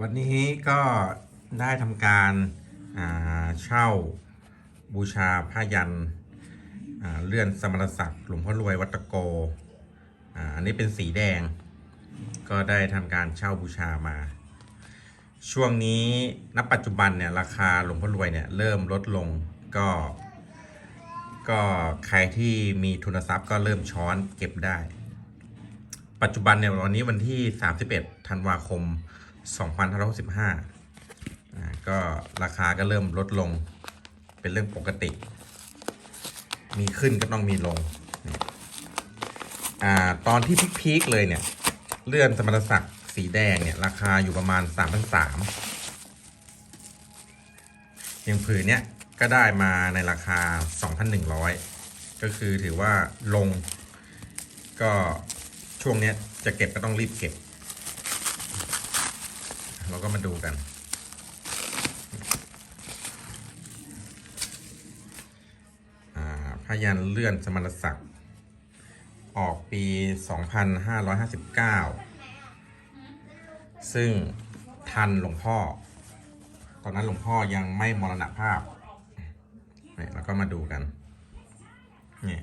วันนี้ก็ได้ทำการาเช่าบูชาผ้ายันเลื่อนสมณศักดิ์หลวงพ่อรวยวัดตโกอ,อันนี้เป็นสีแดง ก็ได้ทำการเช่าบูชามา ช่วงนี้ณปัจจุบันเนี่ยราคาหลวงพ่อรวยเนี่ยเริ่มลดลงก็ ก็ใครที่มีทุนทรัพย์ก็เริ่มช้อนเก็บได้ ปัจจุบันเนี่ยวันนี้วันที่ 31 ธันวาคม 2565ก็ราคาก็เริ่มลดลงเป็นเรื่องปกติ มีขึ้นก็ต้องมีลงอ่าตอนที่พีคๆเลยเนี่ย เลื่อนสมรศักดิ์สีแดงเนี่ย ราคาอยู่ประมาณ 3,300อย่างผืนเนี้ยก็ได้มาในราคา 2,100 ก็คือถือว่าลง ก็ช่วงเนี้ยจะเก็บก็ต้องรีบเก็บ เราก็มาดูกัน พยันเลื่อนสมณศักดิ์ออกปี 2559 ซึ่งทันหลวงพ่อ ตอนนั้นหลวงพ่อยังไม่มรณภาพนี่เราก็มาดูกันนี่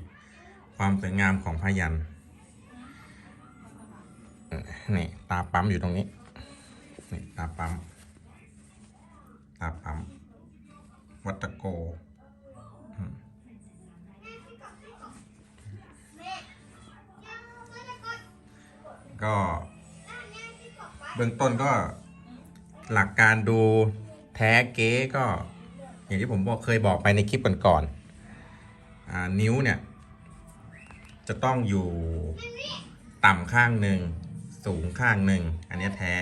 ความสวยงามของพยันเนี่ตาปั๊มอยู่ตรงนี้ นี่ตาปั๊ม ตาปั๊ม วัตโกก็เบื้องต้นก็หลักการดูแท้เก๊ก็ อย่างที่ผมบอกเคยบอกไปในคลิปก่อนๆอ่านิ้วเนี่ย จะต้องอยู่ต่ำข้างหนึ่งสูงข้างหนึ่งอันนี้แท้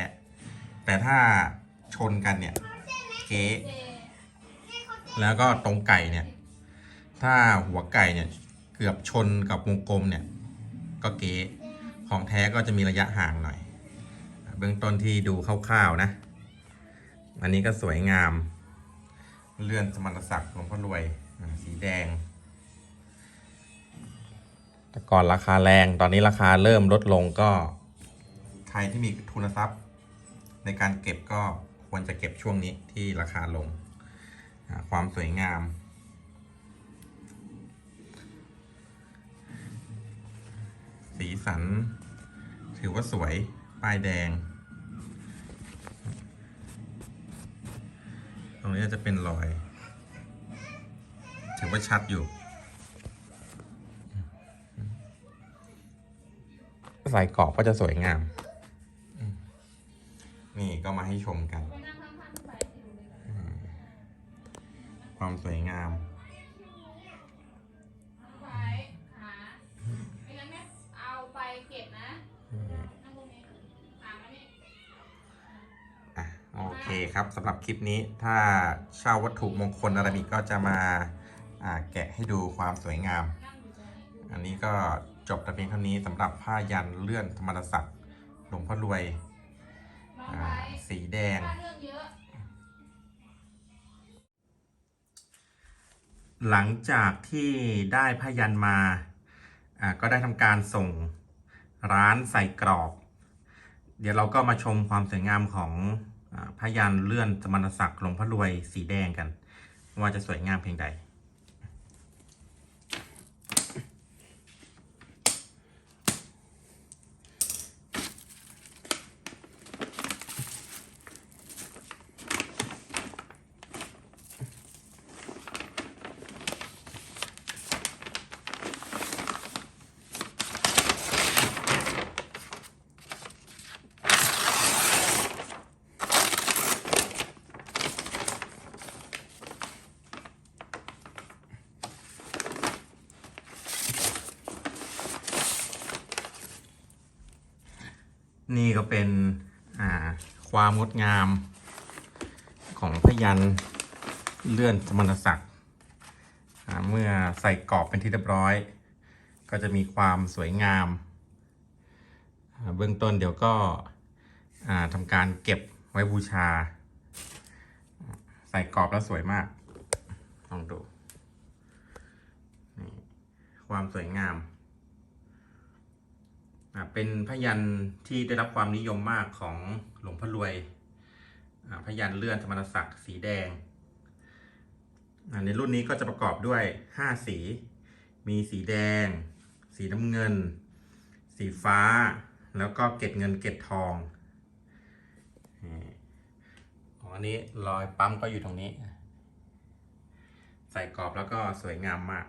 แต่ถ้าชนกันเนี่ยเก๊แล้วก็ตรงไก่เนี่ย ถ้าหัวไก่เนี่ยเกือบชนกับวงกลมเนี่ย ก็เก๊ของแท้ก็จะมีระยะห่างหน่อย เบื้องต้นที่ดูคร่าวๆนะ อันนี้ก็สวยงาม เลื่อนสมรศักดิ์หลวงพ่อรวยสีแดง แต่ก่อนราคาแรงตอนนี้ราคาเริ่มลดลงก็ ใครที่มีทุนทรัพย์ ในการเก็บก็ควรจะเก็บช่วงนี้ที่ราคาลง ความสวยงาม สีสัน ถือว่าสวย ป้ายแดง ตรงนี้จะเป็นรอย ถือว่าชัดอยู่ใส่กรอบก็จะสวยงาม นี่ก็มาให้ชมกัน ความสวยงามไปหาไม่งั้นไม่เอาไปเก็บนะนั่งตรงนี้ถามอันนี้อะโอเคครับสำหรับคลิปนี้ถ้าเช่าวัตถุมงคลอะไรอีกก็จะมาอ่าแกะให้ดูความสวยงามนั่งอยู่ตรงนี้อันนี้ก็จบแต่เพียงเท่านี้สำหรับผ้ายันเลื่อนธรรมรศักดิ์หลวงพ่อรวยน้องอ่าไป สีแดง หลังจากที่ได้ผ้ายันมาอ่าก็ได้ทำการส่งร้านใส่กรอบ เดี๋ยวเราก็มาชมความสวยงามของอาผ้ายันเลื่อนสมณศักดิ์หลวงพ่อรวยสีแดงกัน ว่าจะสวยงามเพียงใด นี่ก็เป็นความงดงามของพยันเลื่อนสมณศักดิ์เมื่อใส่กรอบเป็นที่เรียบร้อย ก็จะมีความสวยงาม เบื้องต้นเดี๋ยวก็ทำการเก็บไว้บูชา ใส่กรอบแล้วสวยมากลองดู ความสวยงาม เป็นพยันที่ได้รับความนิยมมากของหลวงพ่อรวยพยันเลื่อนสมณศักดิ์สีแดง ในรุ่นนี้ก็จะประกอบด้วย 5 สี มีสีแดง สีน้ำเงิน สีฟ้า แล้วก็เกล็ดเงินเกล็ดทองอันนี้รอยปั๊มก็อยู่ตรงนี้ ใส่กรอบแล้วก็สวยงามมาก